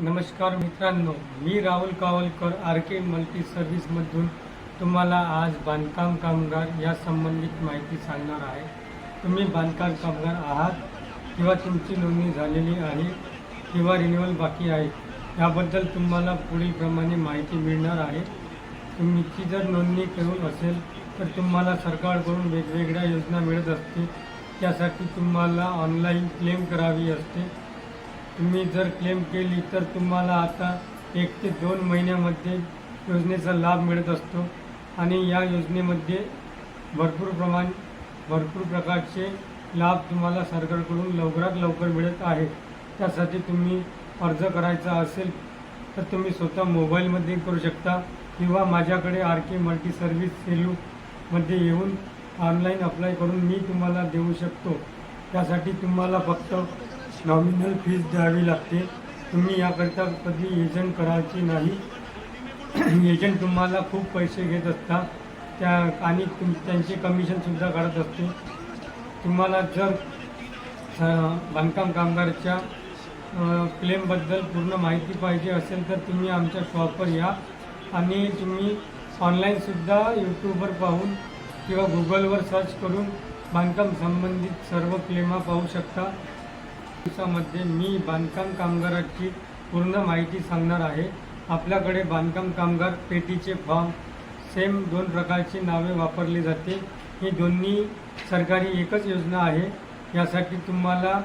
नमस्कार मित्रांनो मी Rahul Kawalkar R K multi सर्व्हिसमधून तुम्हाला आज बांधकाम कामगार या संबंधित माहिती सांगणार आहे. तुम्ही बांधकाम कामगार आहात किंवा तुमची नोंदणी झालेली आहे किंवा रिन्युअल बाकी आहे याबद्दल तुम्हाला पुढीलप्रमाणे माहिती मिळणार आहे. तुमची जर नोंदणी करून असेल तर तुम्हाला सरकारकडून वेगवेगळ्या योजना मिळत असते त्यासाठी तुम्हाला ऑनलाईन क्लेम करावी असते. तुम्ही जर क्लेम केली तर तुम्हाला आता एक ते दोन महिन्यामध्ये योजनेचा लाभ मिळत असतो. आणि या योजनेमध्ये भरपूर प्रमाण भरपूर प्रकारचे लाभ तुम्हाला सरकारकडून लवकरात लवकर मिळत आहे त्यासाठी तुम्ही अर्ज करायचा असेल तर तुम्ही स्वतः मोबाईलमध्ये करू शकता किंवा माझ्याकडे आर के मल्टी सर्व्हिस सेलूमध्ये येऊन ऑनलाईन अप्लाय करून मी तुम्हाला देऊ शकतो. त्यासाठी तुम्हाला फक्त नॉमिनल फीज द्यावी लागते. तुम्ही याकरिता कधी एजंट करायची नाही. एजंट तुम्हाला खूप पैसे घेत असतात. त्या आणि तुम त्यांचे कमिशनसुद्धा काढत असते. तुम्हाला जर बांधकाम कामगारच्या क्लेमबद्दल पूर्ण माहिती पाहिजे असेल तर तुम्ही आमच्या शॉपवर या. आणि तुम्ही ऑनलाईनसुद्धा यूट्यूबवर पाहून किंवा गुगलवर सर्च करून बांधकाम संबंधित सर्व क्लेमा पाहू शकता. दिवसामध्ये मी बांधकाम कामगाराची पूर्ण माहिती सांगणार आहे. आपल्याकडे बांधकाम कामगार पेटीचे फॉर्म सेम दोन प्रकारची नावे वापरली जाते. ही दोन्ही सरकारी एकच योजना आहे. यासाठी तुम्हाला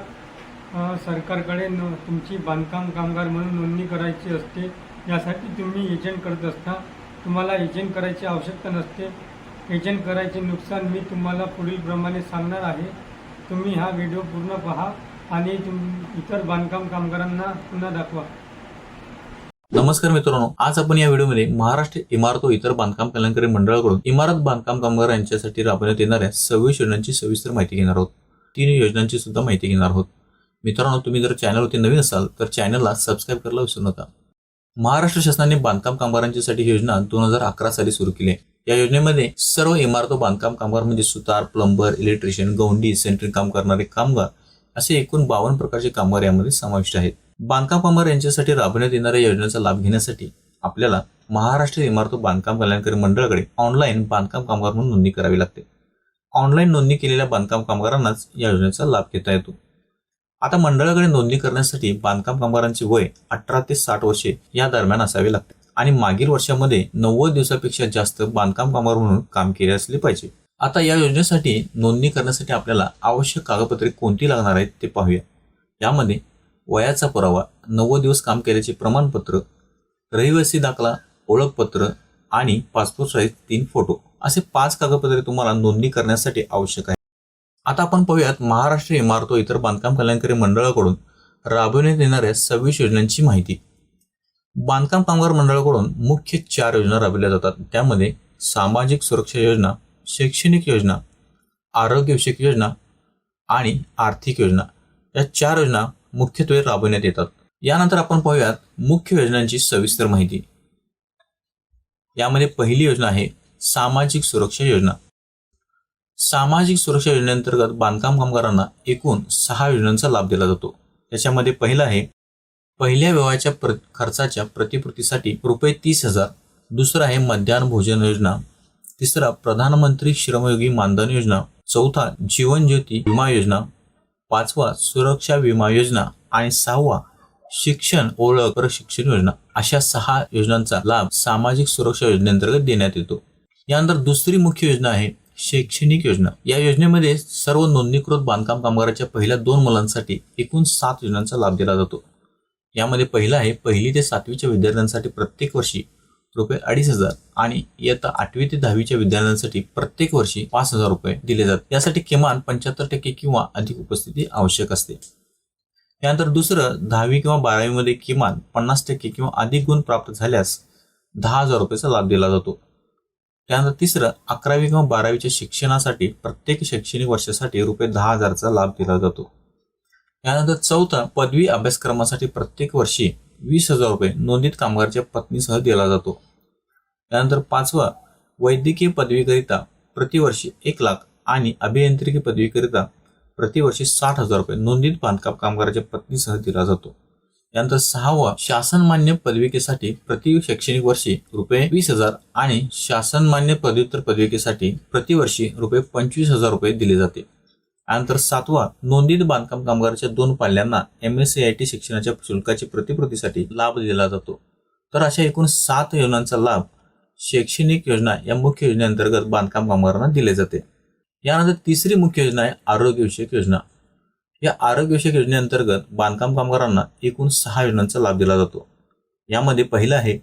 सरकारकडे न तुमची बांधकाम कामगार म्हणून नोंदणी करायची असते. यासाठी तुम्ही एजंट करत असता. तुम्हाला एजंट करायची आवश्यकता नसते. एजंट करायचे नुकसान मी तुम्हाला पुढीलप्रमाणे सांगणार आहे. तुम्ही हा व्हिडिओ पूर्ण पहा. आणि इतर बांधकाम कामगारांना पुन्हा दाखवा. नमस्कार मित्रांनो आज आपण या व्हिडिओमध्ये महाराष्ट्र इमारत व इतर बांधकाम कल्याणकारी मंडळाकडून इमारत बांधकाम कामगार यांच्यासाठी राबवण्यात येणाऱ्या सव्वीस योजनांची सविस्तर माहिती घेणार आहोत. तीन योजनांची सुद्धा माहिती घेणार आहोत. मित्रांनो तुम्ही जर चॅनलवरती नवीन असाल तर चॅनलला सबस्क्राईब करायला विसरू नका. महाराष्ट्र शासनाने बांधकाम कामगारांच्यासाठी योजना दोन हजार अकरा साली सुरू केली आहे. या योजनेमध्ये सर्व इमारत बांधकाम कामगार म्हणजे सुतार प्लंबर इलेक्ट्रिशियन गौंडी सेंट्रिंग काम करणारे कामगार असे एकूण बावन्न प्रकारचे कामगार यामध्ये समाविष्ट आहेत. बांधकाम कामगार यांच्यासाठी राबवण्यात येणाऱ्या योजनेचा लाभ घेण्यासाठी आपल्याला महाराष्ट्र इमारत बांधकाम कल्याणकारी मंडळाकडे ऑनलाईन बांधकाम कामगार म्हणून नोंदणी करावी लागते. ऑनलाईन नोंदणी केलेल्या बांधकाम कामगारांनाच या योजनेचा लाभ घेता येतो. आता मंडळाकडे नोंदणी करण्यासाठी बांधकाम कामगारांचे वय अठरा ते साठ वर्षे या दरम्यान असावे लागते आणि मागील वर्षामध्ये नव्वद दिवसापेक्षा जास्त बांधकाम कामगार म्हणून काम केले असले पाहिजे. आता या योजनेसाठी नोंदणी करण्यासाठी आपल्याला आवश्यक कागदपत्रे कोणती लागणार आहेत ते पाहूया. यामध्ये वयाचा पुरावा नव्वद दिवस काम केल्याचे प्रमाणपत्र रहिवासी दाखला ओळखपत्र आणि पासपोर्ट साईज तीन फोटो असे पाच कागदपत्रे तुम्हाला नोंदणी करण्यासाठी आवश्यक आहे. आता आपण पाहूयात महाराष्ट्र इमारत व इतर बांधकाम कल्याणकारी मंडळाकडून राबविण्यात येणाऱ्या सव्वीस योजनांची माहिती. बांधकाम कामगार मंडळाकडून मुख्य चार योजना राबविल्या जातात. त्यामध्ये सामाजिक सुरक्षा योजना शैक्षणिक योजना आरोग्यविषयक योजना आणि आर्थिक योजना या चार योजना मुख्यत्वे राबवण्यात येतात. यानंतर आपण पाहूयात मुख्य योजनांची सविस्तर माहिती. यामध्ये पहिली योजना आहे सामाजिक सुरक्षा योजना. सामाजिक सुरक्षा योजनेअंतर्गत बांधकाम कामगारांना एकूण सहा योजनांचा लाभ दिला जातो. त्याच्यामध्ये पहिला आहे पहिल्या विवाहाच्या प्र खर्चाच्या प्रतिपूर्तीसाठी रुपये तीस हजार. दुसरं आहे मध्यान्ह भोजन योजना. तिसरा प्रधानमंत्री श्रमयोगी मानधन योजना. चौथा जीवन ज्योती विमा योजना. पाचवा सुरक्षा विमा योजना. आणि सहावा शिक्षण ओळख प्रशिक्षण योजना. अशा सहा योजनांचा लाभ सामाजिक सुरक्षा योजनेअंतर्गत देण्यात येतो. यानंतर दुसरी मुख्य योजना आहे शैक्षणिक योजना. या योजनेमध्ये सर्व नोंदणीकृत बांधकाम कामगाराच्या पहिल्या दोन मुलांसाठी एकूण सात योजनांचा लाभ दिला जातो. यामध्ये पहिला आहे पहिली ते सातवीच्या विद्यार्थ्यांसाठी प्रत्येक वर्षी रुपये अडीच हजार आणि इयत्ता आठवी ते दहावीच्या विद्यार्थ्यांसाठी प्रत्येक वर्षी पाच हजार रुपये दिले जातात. यासाठी किमान पंच्याहत्तर टक्के किंवा अधिक उपस्थिती आवश्यक असते. यानंतर दुसरं दहावी किंवा बारावीमध्ये किमान पन्नास टक्के किंवा अधिक गुण प्राप्त झाल्यास दहा हजार रुपयाचा लाभ दिला जातो. त्यानंतर तिसरं अकरावी किंवा बारावीच्या शिक्षणासाठी प्रत्येक शैक्षणिक वर्षासाठी रुपये दहा हजारचा लाभ दिला जातो. यानंतर चौथा पदवी अभ्यासक्रमासाठी प्रत्येक वर्षी वीस हजार रुपये नोंदित कामगारच्या पत्नीसह दिला जातो. त्यानंतर पाचवा वैद्यकीय पदवीकरिता प्रतिवर्षी एक लाख आणि अभियांत्रिकी पदवीकरिता प्रतिवर्षी साठ हजार रुपये नोंदित बांधकाम कामगाराच्या पत्नीसह दिला जातो. यानंतर सहावा शासनमान्य पदविकेसाठी प्रति शैक्षणिक वर्षी रुपये वीस हजार आणि शासनमान्य पदव्युत्तर पदविकेसाठी प्रतिवर्षी रुपये पंचवीस हजार रुपये दिले जाते. यानंतर सातवा नोंदीत बांधकाम कामगाराच्या दोन पाल्यांना M S C I T शिक्षणाच्या शुल्काची प्रतिपूर्तीसाठी लाभ दिला जातो. तर अशा एकूण सात योजनांचा लाभ शैक्षणिक योजना या मुख्य योजनेअंतर्गत बांधकाम कामगारांना दिले जाते. यानंतर तिसरी मुख्य योजना आहे आरोग्यविषयक योजना. या आरोग्यविषयक योजनेअंतर्गत बांधकाम कामगारांना एकूण सहा योजनांचा लाभ दिला जातो. यामध्ये पहिला आहे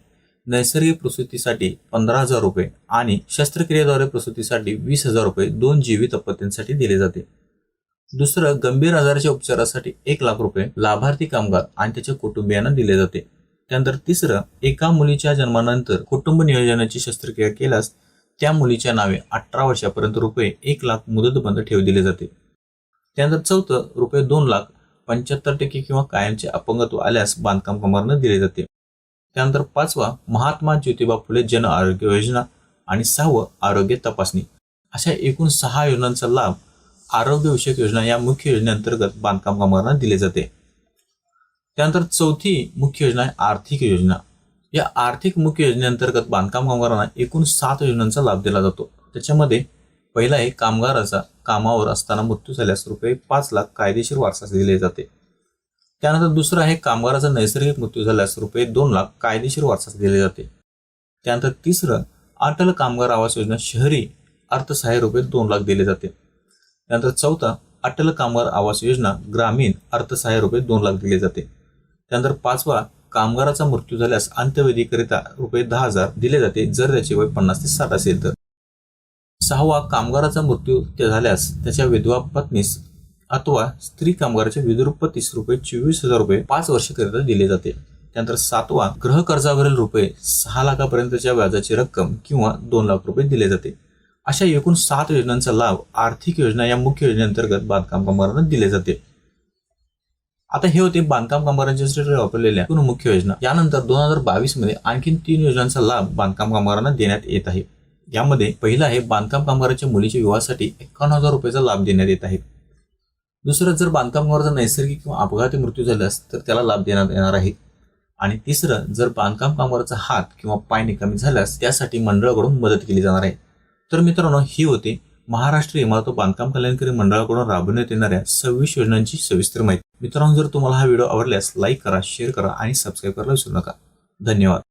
नैसर्गिक प्रसूतीसाठी पंधरा हजार रुपये आणि शस्त्रक्रियेद्वारे प्रसूतीसाठी वीस हजार रुपये दोन जीवित अपत्यांसाठी दिले जाते. दुसरं गंभीर आजाराच्या उपचारासाठी एक लाख रुपये लाभार्थी कामगार आणि त्याच्या कुटुंबियांना दिले जाते. त्यानंतर तिसरं एका मुलीच्या जन्मानंतर कुटुंब नियोजनाची शस्त्रक्रिया केल्यास त्या मुलीच्या नावे अठरा वर्षापर्यंत रुपये एक लाख मुदत बंद ठेव दिले जाते. त्यानंतर चौथं रुपये दोन लाख पंच्याहत्तर टक्के किंवा कायमचे अपंगत्व आल्यास बांधकाम कामगारांना दिले जाते. त्यानंतर पाचवा महात्मा ज्योतिबा फुले जन आरोग्य योजना आणि सहावं आरोग्य तपासणी. अशा एकूण सहा योजनांचा लाभ आरोग्यविषयक योजना या मुख्य योजनेअंतर्गत बांधकाम कामगारांना दिले जाते. त्यानंतर चौथी मुख्य योजना आहे आर्थिक योजना. या आर्थिक मुख्य योजनेअंतर्गत बांधकाम कामगारांना एकूण सात योजनांचा लाभ दिला जातो. त्याच्यामध्ये पहिला आहे कामगाराचा कामावर असताना मृत्यू झाल्यास रुपये पाच लाख कायदेशीर वारसा दिले जाते. त्यानंतर दुसरं आहे कामगाराचा नैसर्गिक मृत्यू झाल्यास रुपये दोन लाख कायदेशीर वारसा दिले जाते. त्यानंतर तिसरं अटल कामगार आवास योजना शहरी अर्थसहाय्य रुपये दोन लाख दिले जाते. त्यानंतर चौथा अटल कामगार आवास योजना ग्रामीण अर्थसहाय्य रुपये दोन लाख दिले जाते. त्यानंतर पाचवा कामगाराचा मृत्यू झाल्यास अंत्यविधीकरिता रुपये दहा हजार दिले जाते जर त्याचे वय पन्नास ते साठ असेल तर. सहावा कामगाराचा मृत्यू झाल्यास त्याच्या विधवा पत्नीस अथवा स्त्री कामगाराच्या विधुरुपतीस रुपये चोवीस हजार रुपये पाच वर्षाकरिता दिले जाते. त्यानंतर सातवा गृहकर्जावरील रुपये सहा लाखापर्यंतच्या व्याजाची रक्कम किंवा दोन लाख रुपये दिले जाते. अशा एकूण सात योजनांचा लाभ आर्थिक योजना या मुख्य योजनेअंतर्गत बांधकाम कामगारांना दिले जाते. आता हे होते बांधकाम कामगारांच्यासाठी वापरलेल्या एकूण मुख्य योजना. यानंतर दोन हजार बावीसमध्ये आणखी तीन योजनांचा लाभ बांधकाम कामगारांना देण्यात येत आहे. यामध्ये पहिला आहे बांधकाम कामगाराच्या मुलीच्या विवाहासाठी एकावन्न हजार रुपयाचा लाभ देण्यात येत आहे. दुसरं जर बांधकाम कामगाराचा नैसर्गिक किंवा अपघाती मृत्यू झाल्यास तर त्याला लाभ देण्यात येणार आहे. आणि तिसरं जर बांधकाम कामगाराचा हात किंवा पाय निकामी झाल्यास त्यासाठी मंडळाकडून मदत केली जाणार आहे. तर मित्रांनो ही होती महाराष्ट्र इमारत बांधकाम कल्याणकारी मंडळाकडून राबवण्यात येणाऱ्या सव्वीस योजनांची सविस्तर माहिती. मित्रांनो जर तुम्हाला हा व्हिडिओ आवडल्यास लाईक करा शेअर करा आणि सबस्क्राईब करायला विसरू नका. धन्यवाद.